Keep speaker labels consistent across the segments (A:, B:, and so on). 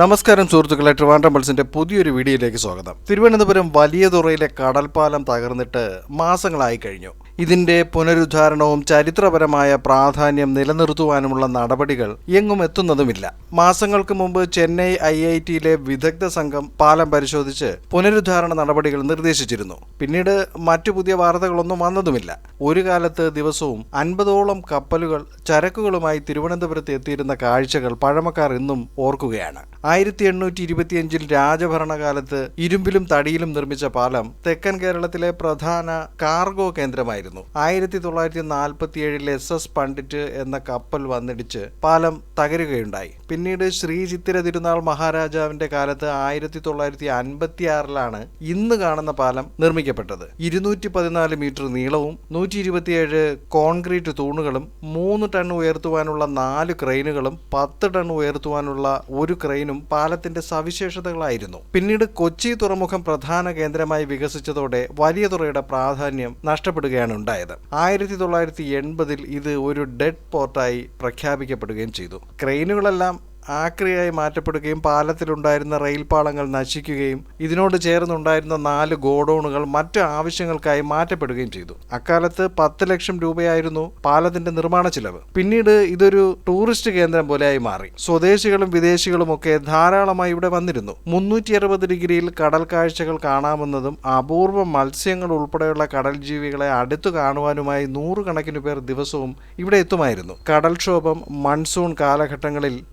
A: നമസ്കാരം സുഹൃത്തുക്കളെ ട്രിവാൻഡ്രം പൾസിന്റെ പുതിയൊരു വീഡിയോയിലേക്ക് സ്വാഗതം. തിരുവനന്തപുരം വലിയ തുറയിലെ കടൽപ്പാലം തകർന്നിട്ട് മാസങ്ങളായി കഴിഞ്ഞു. ഇതിന്റെ പുനരുദ്ധാരണവും ചരിത്രപരമായ പ്രാധാന്യം നിലനിർത്തുവാനുമുള്ള നടപടികൾ എങ്ങും എത്തുന്നതുമില്ല. മാസങ്ങൾക്ക് മുമ്പ് ചെന്നൈ ഐ ഐ ടിയിലെ വിദഗ്ധ സംഘം പാലം പരിശോധിച്ച് പുനരുദ്ധാരണ നടപടികൾ നിർദ്ദേശിച്ചിരുന്നു. പിന്നീട് മറ്റു പുതിയ വാർത്തകളൊന്നും വന്നതുമില്ല. ഒരു കാലത്ത് ദിവസവും അൻപതോളം കപ്പലുകൾ ചരക്കുകളുമായി തിരുവനന്തപുരത്ത് എത്തിയിരുന്ന കാഴ്ചകൾ പഴമക്കാർ ഇന്നും ഓർക്കുകയാണ്. ആയിരത്തി എണ്ണൂറ്റി ഇരുപത്തിയഞ്ചിൽ രാജഭരണകാലത്ത് ഇരുമ്പിലും തടിയിലും നിർമ്മിച്ച പാലം തെക്കൻ കേരളത്തിലെ പ്രധാന കാർഗോ കേന്ദ്രമായിരുന്നു. ആയിരത്തി തൊള്ളായിരത്തി നാൽപ്പത്തി ഏഴിൽ എസ് എസ് പണ്ഡിറ്റ് എന്ന കപ്പൽ വന്നിടിച്ച് പാലം തകരുകയുണ്ടായി. പിന്നീട് ശ്രീ ചിത്തിര തിരുനാൾ മഹാരാജാവിന്റെ കാലത്ത് ആയിരത്തി തൊള്ളായിരത്തി അൻപത്തി ആറിലാണ് ഇന്ന് കാണുന്ന പാലം നിർമ്മിക്കപ്പെട്ടത്. ഇരുന്നൂറ്റി പതിനാല് മീറ്റർ നീളവും നൂറ്റി ഇരുപത്തിയേഴ് കോൺക്രീറ്റ് തൂണുകളും മൂന്ന് ടൺ ഉയർത്തുവാനുള്ള നാല് ക്രെയിനുകളും പത്ത് ടൺ ഉയർത്തുവാനുള്ള ഒരു ക്രെയിനും പാലത്തിന്റെ സവിശേഷതകളായിരുന്നു. പിന്നീട് കൊച്ചി തുറമുഖം പ്രധാന കേന്ദ്രമായി വികസിച്ചതോടെ വലിയ തുറയുടെ പ്രാധാന്യം നഷ്ടപ്പെടുകയാണ് ഉണ്ടായത്. ആയിരത്തി തൊള്ളായിരത്തി എൺപതിൽ ഇത് ഒരു ഡെഡ് പോർട്ടായി പ്രഖ്യാപിക്കപ്പെടുകയും ചെയ്തു. ക്രെയിനുകളെല്ലാം ആക്രിയായി മാറ്റപ്പെടുകയും പാലത്തിലുണ്ടായിരുന്ന റെയിൽ പാളങ്ങൾ നശിക്കുകയും ഇതിനോട് ചേർന്നുണ്ടായിരുന്ന നാല് ഗോഡൌണുകൾ മറ്റ് ആവശ്യങ്ങൾക്കായി മാറ്റപ്പെടുകയും ചെയ്തു. അക്കാലത്ത് പത്ത് ലക്ഷം രൂപയായിരുന്നു പാലത്തിന്റെ നിർമ്മാണ ചിലവ്. പിന്നീട് ഇതൊരു ടൂറിസ്റ്റ് കേന്ദ്രം പോലെയായി മാറി. സ്വദേശികളും വിദേശികളും ഒക്കെ ധാരാളമായി ഇവിടെ വന്നിരുന്നു. മുന്നൂറ്റി അറുപത് ഡിഗ്രിയിൽ കടൽ കാഴ്ചകൾ കാണാമെന്നതും അപൂർവ മത്സ്യങ്ങൾ ഉൾപ്പെടെയുള്ള കടൽ ജീവികളെ അടുത്തു കാണുവാനുമായി നൂറുകണക്കിന് പേർ ദിവസവും ഇവിടെ എത്തുമായിരുന്നു. കടൽക്ഷോഭം മൺസൂൺ കാലഘട്ടങ്ങളിൽ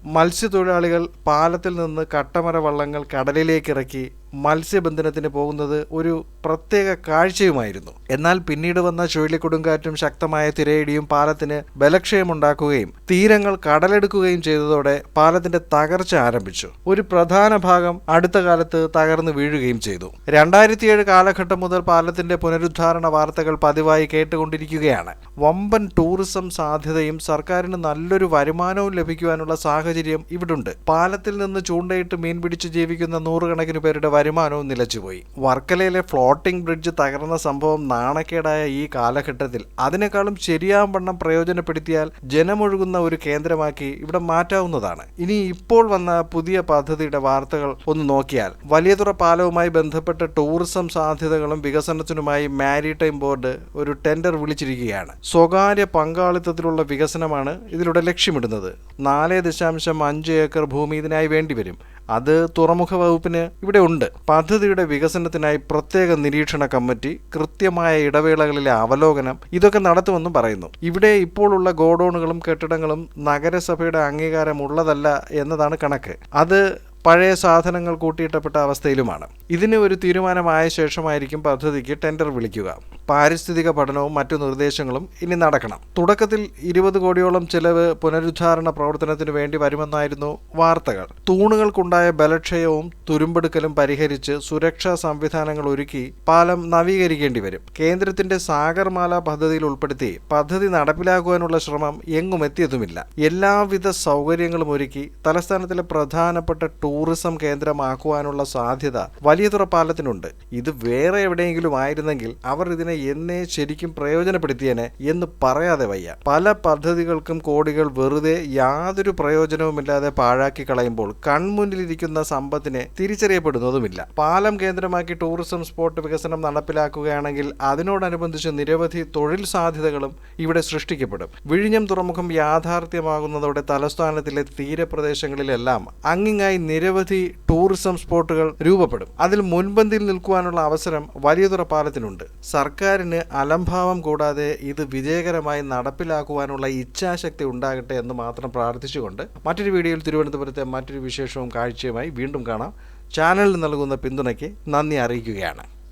A: മത്സ്യത്തൊഴിലാളികൾ പാലത്തിൽ നിന്ന് കട്ടമര വള്ളങ്ങൾ കടലിലേക്ക് ഇറക്കി മത്സ്യബന്ധനത്തിന് പോകുന്നത് ഒരു പ്രത്യേക കാഴ്ചയുമായിരുന്നു. എന്നാൽ പിന്നീട് വന്ന ചുഴലിക്കൊടുങ്കാറ്റും ശക്തമായ തിരയിടിയും പാലത്തിന് ബലക്ഷയമുണ്ടാക്കുകയും തീരങ്ങൾ കടലെടുക്കുകയും ചെയ്തതോടെ പാലത്തിന്റെ തകർച്ച ആരംഭിച്ചു. ഒരു പ്രധാന ഭാഗം അടുത്ത കാലത്ത് തകർന്നു വീഴുകയും ചെയ്തു. രണ്ടായിരത്തിയേഴ് കാലഘട്ടം മുതൽ പാലത്തിന്റെ പുനരുദ്ധാരണ വാർത്തകൾ പതിവായി കേട്ടുകൊണ്ടിരിക്കുകയാണ്. വമ്പൻ ടൂറിസം സാധ്യതയും സർക്കാരിന് നല്ലൊരു വരുമാനവും ലഭിക്കുവാനുള്ള സാഹചര്യം ഇവിടുണ്ട്. പാലത്തിൽ നിന്ന് ചൂണ്ടയിട്ട് മീൻ പിടിച്ച് ജീവിക്കുന്ന നൂറുകണക്കിന് പേരുടെ വരുമാനവും നിലച്ചുപോയി. വർക്കലയിലെ ഫ്ലോട്ടിംഗ് ബ്രിഡ്ജ് തകർന്ന സംഭവം നാണക്കേടായ ഈ കാലഘട്ടത്തിൽ. അതിനേക്കാളും ശരിയാവണ്ണം പ്രയോജനപ്പെടുത്തിയാൽ ജനമൊഴുകുന്ന ഒരു കേന്ദ്രമാക്കി ഇവിടെ മാറ്റാവുന്നതാണ്. ഇനി ഇപ്പോൾ വന്ന പുതിയ പദ്ധതിയുടെ വാർത്തകൾ ഒന്ന് നോക്കിയാൽ വലിയതുറ പാലവുമായി ബന്ധപ്പെട്ട ടൂറിസം സാധ്യതകളും വികസനത്തിനുമായി മാരിടൈം ബോർഡ് ഒരു ടെൻഡർ വിളിച്ചിരിക്കുകയാണ്. സ്വകാര്യ പങ്കാളിത്തത്തിലുള്ള വികസനമാണ് ഇതിലൂടെ ലക്ഷ്യമിടുന്നത്. നാല് ദശാംശം അഞ്ച് ഏക്കർ ഭൂമി ഇതിനായി വേണ്ടിവരും. അത് തുറമുഖ വകുപ്പിന് ഇവിടെ ഉണ്ട്. പദ്ധതിയുടെ വികസനത്തിനായി പ്രത്യേക നിരീക്ഷണ കമ്മിറ്റി കൃത്യമായ ഇടവേളകളിലെ അവലോകനം ഇതൊക്കെ നടത്തുമെന്നും പറയുന്നു. ഇവിടെ ഇപ്പോഴുള്ള ഗോഡൌണുകളും കെട്ടിടങ്ങളും നഗരസഭയുടെ അംഗീകാരം ഉള്ളതല്ല എന്നതാണ് കണക്ക്. അത് പഴയ സാധനങ്ങൾ കൂട്ടിയിട്ടപ്പെട്ട അവസ്ഥയിലുമാണ്. ഇതിന് ഒരു തീരുമാനമായ ശേഷമായിരിക്കും പദ്ധതിക്ക് ടെൻഡർ വിളിക്കുക. പാരിസ്ഥിതിക പഠനവും മറ്റു നിർദ്ദേശങ്ങളും ഇനി നടക്കണം. തുടക്കത്തിൽ ഇരുപത് കോടിയോളം ചെലവ് പുനരുദ്ധാരണ പ്രവർത്തനത്തിന് വേണ്ടി വരുമെന്നായിരുന്നു വാർത്തകൾ. തൂണുകൾക്കുണ്ടായ ബലക്ഷയവും തുരുമ്പെടുക്കലും പരിഹരിച്ച് സുരക്ഷാ സംവിധാനങ്ങൾ ഒരുക്കി പാലം നവീകരിക്കേണ്ടി വരും. കേന്ദ്രത്തിന്റെ സാഗർമാല പദ്ധതിയിൽ ഉൾപ്പെടുത്തി പദ്ധതി നടപ്പിലാക്കുവാനുള്ള ശ്രമം എങ്ങും എത്തിയതുമില്ല. എല്ലാവിധ സൗകര്യങ്ങളും ഒരുക്കി തലസ്ഥാനത്തിലെ പ്രധാനപ്പെട്ട ടൂറിസം കേന്ദ്രമാക്കുവാനുള്ള സാധ്യത വലിയതുറ പാലത്തിനുണ്ട്. ഇത് വേറെ എവിടെയെങ്കിലും ആയിരുന്നെങ്കിൽ അവർ ഇതിനെ എന്നേ ശരിക്കും പ്രയോജനപ്പെടുത്തിയേനെ എന്ന് പറയാതെ വയ്യ. പല പദ്ധതികൾക്കും കോടികൾ വെറുതെ യാതൊരു പ്രയോജനവുമില്ലാതെ പാഴാക്കി കളയുമ്പോൾ കൺമുന്നിലിരിക്കുന്ന സമ്പത്തിനെ തിരിച്ചറിയപ്പെടുന്നതുമില്ല. പാലം കേന്ദ്രമാക്കി ടൂറിസം സ്പോട്ട് വികസനം നടപ്പിലാക്കുകയാണെങ്കിൽ അതിനോടനുബന്ധിച്ച് നിരവധി തൊഴിൽ സാധ്യതകളും ഇവിടെ സൃഷ്ടിക്കപ്പെടും. വിഴിഞ്ഞം തുറമുഖം യാഥാർത്ഥ്യമാകുന്നതോടെ തലസ്ഥാനത്തിലെ തീരപ്രദേശങ്ങളിലെല്ലാം അങ്ങിങ്ങായി നിരവധി ടൂറിസം സ്പോട്ടുകൾ രൂപപ്പെടും. അതിൽ മുൻപന്തിയിൽ നിൽക്കുവാനുള്ള അവസരം വലിയതുറ പാലത്തിനുണ്ട്. സർക്കാരിന് അലംഭാവം കൂടാതെ ഇത് വിജയകരമായി നടപ്പിലാക്കുവാനുള്ള ഇച്ഛാശക്തി ഉണ്ടാകട്ടെ എന്ന് മാത്രം പ്രാർത്ഥിച്ചുകൊണ്ട് മറ്റൊരു വീഡിയോയിൽ തിരുവനന്തപുരത്തെ മറ്റൊരു വിശേഷവും കാഴ്ചയുമായി വീണ്ടും കാണാം. ചാനലിന് നൽകുന്ന പിന്തുണയ്ക്ക് നന്ദി അറിയിക്കുകയാണ്.